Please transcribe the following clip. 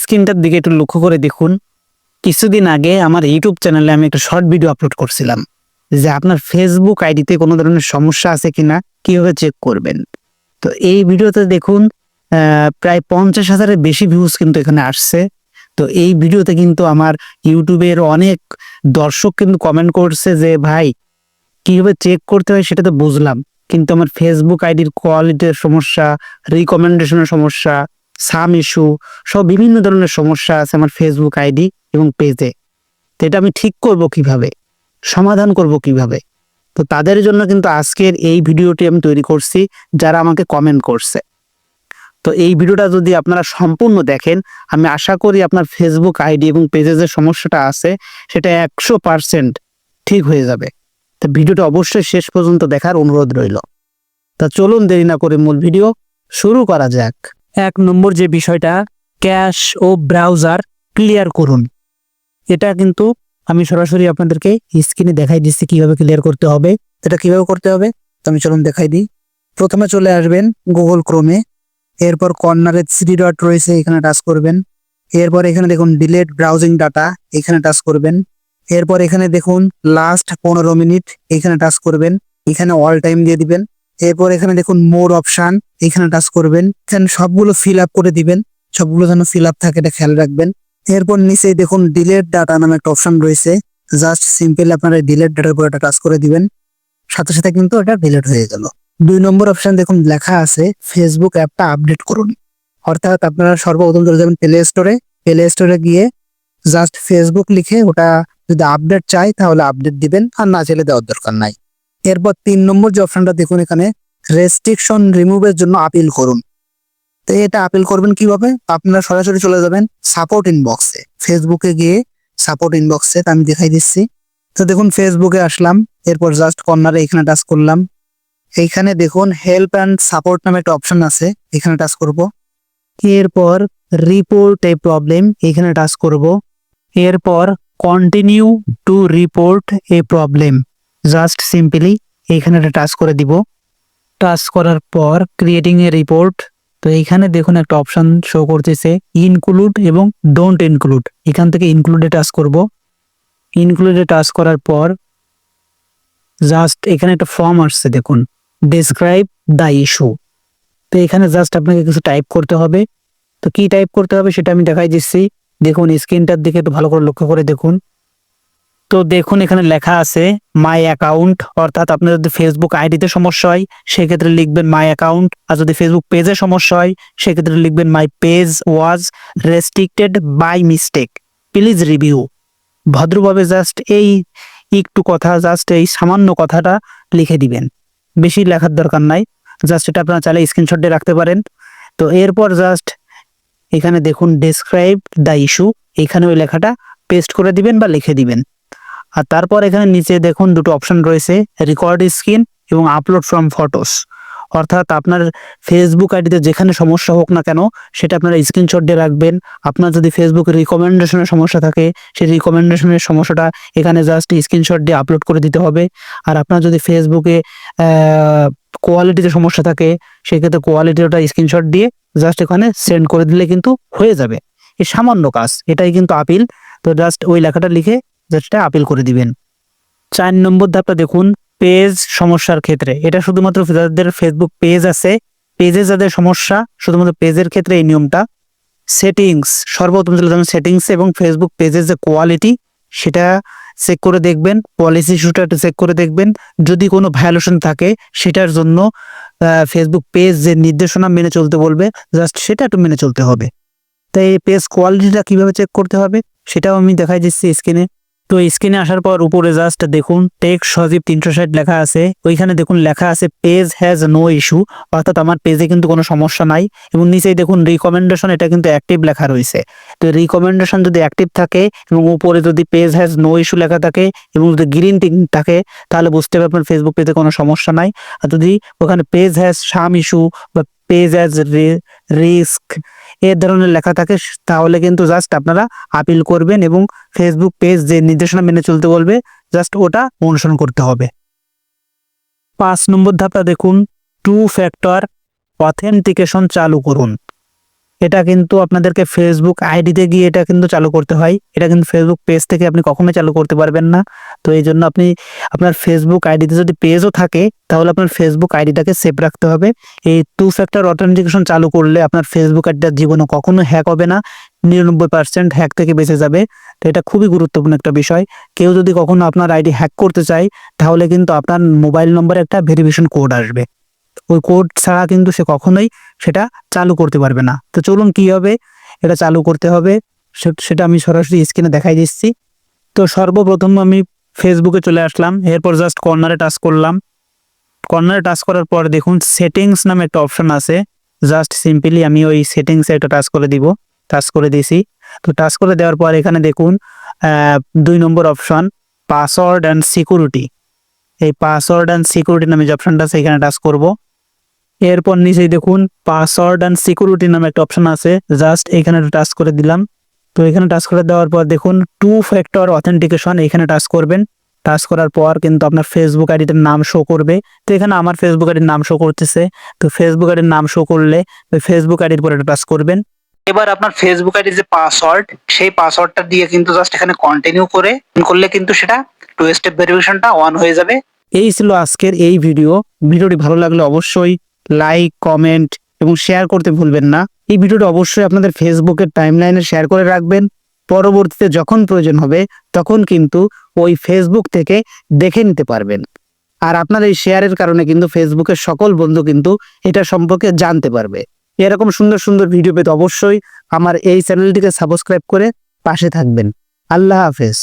স্ক্রিনটার দিকে একটু লক্ষ্য করে দেখুন। কিছুদিন আগে আমার ইউটিউব চ্যানেলে আমি একটা শর্ট ভিডিও আপলোড করছিলাম, যে আপনার ফেসবুক আইডিতে কোনো ধরনের সমস্যা আছে কিনা, কীভাবে চেক করবেন? তো এই ভিডিওতে দেখুন প্রায় পঞ্চাশ হাজারের বেশি ভিউজ কিন্তু এখানে আসছে। তো এই ভিডিওতে কিন্তু আমার ইউটিউবের অনেক দর্শক কিন্তু কমেন্ট করছে যে, ভাই, কীভাবে চেক করতে হয় সেটা তো বুঝলাম, কিন্তু আমার ফেসবুক আইডির কোয়ালিটির সমস্যা রিকমেন্ডেশনের সমস্যা সাম ইস্যু, সব বিভিন্ন ধরনের সমস্যা আছে আমার ফেসবুক আইডি এবং পেজে তো এটা আমি ঠিক করব কীভাবে? সমাধান করব কীভাবে? তো তাদের জন্য কিন্তু আজকের এই ভিডিওটি আমি তৈরি করছি, যারা আমাকে কমেন্ট করছে। তো এই ভিডিওটা যদি আপনারা সম্পূর্ণ দেখেন, আমি আশা করি আপনার ফেসবুক আইডি এবং পেজে যে সমস্যাটা আছে, সেটা একশো পারসেন্ট ঠিক হয়ে যাবে। তো ভিডিওটা অবশ্যই শেষ পর্যন্ত দেখার অনুরোধ রইল। তা চলুন দেরি না করে মূল ভিডিও শুরু করা যাক। এক নম্বর যে বিষয়টা, ক্যাশ ও ব্রাউজার ক্লিয়ার করুন। এটা কিন্তু আমি সরাসরি আপনাদেরকে স্ক্রিনে দেখাই দিচ্ছি কীভাবে ক্লিয়ার করতে হবে। এটা কীভাবে করতে হবে? তো আমি চলুন দেখাই দিই। প্রথমে চলে আসবেন গুগল ক্রোমে। এরপর কর্নারে থ্রি ডট রয়েছে, এখানে টাচ করবেন। এরপর এখানে দেখুন ডিলেট ব্রাউজিং ডাটা, এখানে টাচ করবেন। এরপর এখানে দেখুন লাস্ট পনেরো মিনিট, এখানে টাচ করবেন। এখানে অল টাইম দিয়ে দিবেন। এরপর এখানে দেখুন মোর অপশন এখানে টাচ করবেন এখানে সবগুলো ফিল আপ করে দিবেন, সবগুলো যেন ফিল আপ থাকে এটা খেয়াল রাখবেন। এরপর নিচে দেখুন ডিলেট ডাটা নামে একটা অপশন রয়েছে জাস্ট সিম্পল আপনারা ডিলেট ডাটার উপর একটা টাচ করে দিবেন, সাথে সাথে কিন্তু এটা ডিলেট হয়ে গেল। দুই নম্বর অপশন দেখুন লেখা আছে ফেসবুক অ্যাপটা আপডেট করুন। অর্থাৎ আপনারা সর্বপ্রথম চলে যাবেন প্লে স্টোরে প্লে স্টোরে গিয়ে জাস্ট ফেসবুক লিখে ওটা যদি আপডেট চাই তাহলে আপডেট দিবেন, আর না চাইলে দেওয়ার দরকার নাই। এরপর তিন নম্বর যে অপশনটা দেখুন এখানে রেস্ট্রিকশন রিমুভের জন্য আপিল করুন। তো এটা আপিল করবেন কীভাবে? আপনারা সরাসরি চলে যাবেন সাপোর্ট ইনবক্সে ফেসবুকে গিয়ে সাপোর্ট ইনবক্সে আমি দেখাই দিচ্ছি। তো দেখুন ফেসবুকে আসলাম, এরপর জাস্ট কর্নারে এখানে টাচ করলাম। এইখানে দেখুন হেল্প অ্যান্ড সাপোর্ট নামে একটা অপশন আছে, এখানে টাচ করব। এরপর রিপোর্ট এ প্রবলেম এখানে টাচ করব। এরপর continue to report a problem just simply এইখানে একটা টাচ করে দিব। টাচ করার পর ক্রিয়েটিং এ রিপোর্ট তো এইখানে দেখুন একটা অপশন শো করতেছে ইনক্লুড এবং ডোন্ট ইনক্লুড এখান থেকে ইনক্লুডে টাচ করব। ইনক্লুডে টাচ করার পর জাস্ট এখানে একটা ফর্ম আসছে, দেখুন। ডিসক্রাইব দ্য ইস্যু তো এখানে জাস্ট আপনাকে কিছু টাইপ করতে হবে। তো কি টাইপ করতে হবে সেটা আমি দেখাই দিচ্ছি। দেখুন স্ক্রিনটার দিকে একটু ভালো করে লক্ষ্য করে দেখুন। তো দেখুন, এখানে লেখা আছে মাই অ্যাকাউন্ট অর্থাৎ আপনার যদি ফেসবুক আইডিতে সমস্যা হয়, সেক্ষেত্রে লিখবেন মাই অ্যাকাউন্ট আর যদি ফেসবুক পেজে সমস্যা হয়, সেক্ষেত্রে লিখবেন my page was restricted by mistake please review ভদ্রভাবে জাস্ট এই একটু কথা জাস্ট এই সামান্য কথাটা লিখে দিবেন। বেশি লেখার দরকার নাই। জাস্ট এটা আপনারা চাইলে স্ক্রিনশট দিয়ে রাখতে পারেন। তো এরপর জাস্ট এখানে দেখুন ডেসক্রাইব দ্য ইস্যু এখানে ওই লেখাটা পেস্ট করে দিবেন বা লিখে দিবেন। আর তারপর এখানে নিচে দেখুন দুটো অপশন রয়েছে রেকর্ড স্ক্রিন এবং আপলোড ফ্রম ফটোস অর্থাৎ আপনার ফেসবুক আইডিতে যেখানে সমস্যা হোক না কেন, সেটা আপনারা স্ক্রিনশট দিয়ে রাখবেন। আপনার যদি ফেসবুক রিকমেন্ডেশনের সমস্যা থাকে, সেই রিকমেন্ডেশনের সমস্যাটা এখানে জাস্ট স্ক্রিনশট দিয়ে আপলোড করে দিতে হবে। আর আপনার যদি ফেসবুকে কোয়ালিটিতে সমস্যা থাকে, সেক্ষেত্রে কোয়ালিটিটা স্ক্রিনশট দিয়ে জাস্ট এখানে সেন্ড করে দিলে কিন্তু হয়ে যাবে। এই সামান্য কাজ, এটাই কিন্তু আপিল তো জাস্ট ওই লেখাটা লিখে জাস্ট আপিল করে দিবেন। চার নম্বর ধাপটা দেখুন পেজ সমস্যার ক্ষেত্রে। এটা শুধুমাত্র যাদের ফেসবুক পেজ আছে পেজে যাদের সমস্যা, শুধুমাত্র পেজের ক্ষেত্রে এই নিয়মটা। সেটিংস সর্বপ্রথম চলে যাবেন সেটিংস এবং ফেসবুক পেজের যে কোয়ালিটি সেটা চেক করে দেখবেন পলিসি ইস্যুটা একটু চেক করে দেখবেন। যদি কোনো ভায়োলেশন থাকে, সেটার জন্য ফেসবুক পেজ যে নির্দেশনা মেনে চলতে বলবে জাস্ট সেটা একটু মেনে চলতে হবে। তাই পেজ কোয়ালিটিটা কীভাবে চেক করতে হবে, সেটাও আমি দেখাই দিচ্ছি স্ক্রিনে তো স্ক্রিনে আসার পর উপরে জাস্ট দেখুন টেক সজীব তিনশো ষাট লেখা আছে। ওইখানে দেখুন লেখা আছে পেজ হ্যাজ নো ইস্যু অর্থাৎ আমার পেজে কিন্তু কোনো সমস্যা নাই। এবং নিচেই দেখুন রিকমেন্ডেশন এটা কিন্তু অ্যাক্টিভ লেখা রয়েছে। তো রিকমেন্ডেশন যদি অ্যাক্টিভ থাকে এবং উপরে যদি পেজ হ্যাজ নো ইস্যু লেখা থাকে এবং যদি গ্রিন টিক থাকে, তাহলে বুঝতে হবে আপনার ফেসবুক পেজে কোনো সমস্যা নাই। আর যদি ওখানে পেজ হ্যাজ সাম ইস্যু বা পেজ হ্যাজ রিস্ক এ ধরনের লেখা থাকে, তাহলে কিন্তু জাস্ট আপনারা আপিল করবেন এবং ফেসবুক পেজ যে নির্দেশনা মেনে চলতে বলবে জাস্ট ওটা অনুসরণ করতে হবে। পাঁচ নম্বর ধাপটা দেখুন টু ফ্যাক্টর অথেন্টিকেশন চালু করুন। এটা কিন্তু আপনাদেরকে ফেসবুক আইডিতে গিয়ে এটা কিন্তু চালু করতে হয়। এটা কিন্তু ফেসবুক পেজ থেকে আপনি কখনোই চালু করতে পারবেন না। তো এই জন্য আপনি আপনার ফেসবুক আইডিতে যদি পেজও থাকে, তাহলে আপনার ফেসবুক আইডিটাকে সেভ রাখতে হবে। এই টু ফ্যাক্টর অথেন্টিকেশন চালু করলে আপনার ফেসবুক আইডিটার জীবনে কখনো হ্যাক হবে না। নিরানব্বই পার্সেন্ট হ্যাক থেকে বেঁচে যাবে। তো এটা খুবই গুরুত্বপূর্ণ একটা বিষয়। কেউ যদি কখনো আপনার আইডি হ্যাক করতে চায়, তাহলে কিন্তু আপনার মোবাইল নম্বরে একটা ভেরিফিকেশন কোড আসবে। ওই কোড ছাড়া কিন্তু সে কখনোই সেটা চালু করতে পারবে না। তো চলুন কি হবে? এটা চালু করতে হবে। সেটা আমি সরাসরি স্ক্রিনে দেখাই দিচ্ছি। তো সর্বপ্রথম আমি ফেসবুকে চলে আসলাম। এরপর জাস্ট কর্নারে টাচ করলাম। কর্নারে টাচ করার পর দেখুন সেটিংস নামে একটা অপশন আছে। জাস্ট সিম্পলি আমি ওই সেটিংসে একটা টাচ করে দিব। টাচ করে দিছি তো টাচ করে দেওয়ার পর এখানে দেখুন দুই number option password and security এই পাসওয়ার্ড অ্যান্ড সিকিউরিটি নামে যে অপশনটা আছে, এখানে টাচ করব। এরপর নিচেই দেখুন পাসওয়ার্ড অ্যান্ড সিকিউরিটি নামে একটা অপশন আছে। জাস্ট এখানে টাচ করে দিলাম। তো এখানে টাচ করে দেওয়ার পর দেখুন টু ফ্যাক্টর অথেন্টিকেশন এখানে টাচ করবেন। টাচ করার পর কিন্তু আপনার ফেসবুক আইডিটার নাম শো করবে। তো এখানে আমার ফেসবুক আইডির নাম শো করতেছে। তো ফেসবুক আইডির নাম শো করলে ওই ফেসবুক আইডির পর টাচ করবেন। এবার আপনার ফেসবুক আইডি যে পাসওয়ার্ড সেই পাসওয়ার্ডটা দিয়ে কিন্তু জাস্ট এখানে কন্টিনিউ করে করলে কিন্তু সেটা টু স্টেপ ভেরিফিকেশনটা অন হয়ে যাবে। এই ছিল আজকের এই ভিডিও ভিডিওটি ভালো লাগলে অবশ্যই লাইক কমেন্ট এবং শেয়ার করতে ভুলবেন না। এই ভিডিওটা অবশ্যই আপনাদের ফেসবুকের টাইমলাইনে শেয়ার করে রাখবেন। পরবর্তীতে যখন প্রয়োজন হবে, তখন কিন্তু ওই ফেসবুক থেকে দেখে নিতে পারবেন। আর আপনার এই শেয়ারের কারণে কিন্তু ফেসবুকের সকল বন্ধু কিন্তু এটা সম্পর্কে জানতে পারবে। এরকম সুন্দর সুন্দর ভিডিও পেতে অবশ্যই আমার এই চ্যানেলটিকে সাবস্ক্রাইব করে পাশে থাকবেন। আল্লাহ হাফেজ।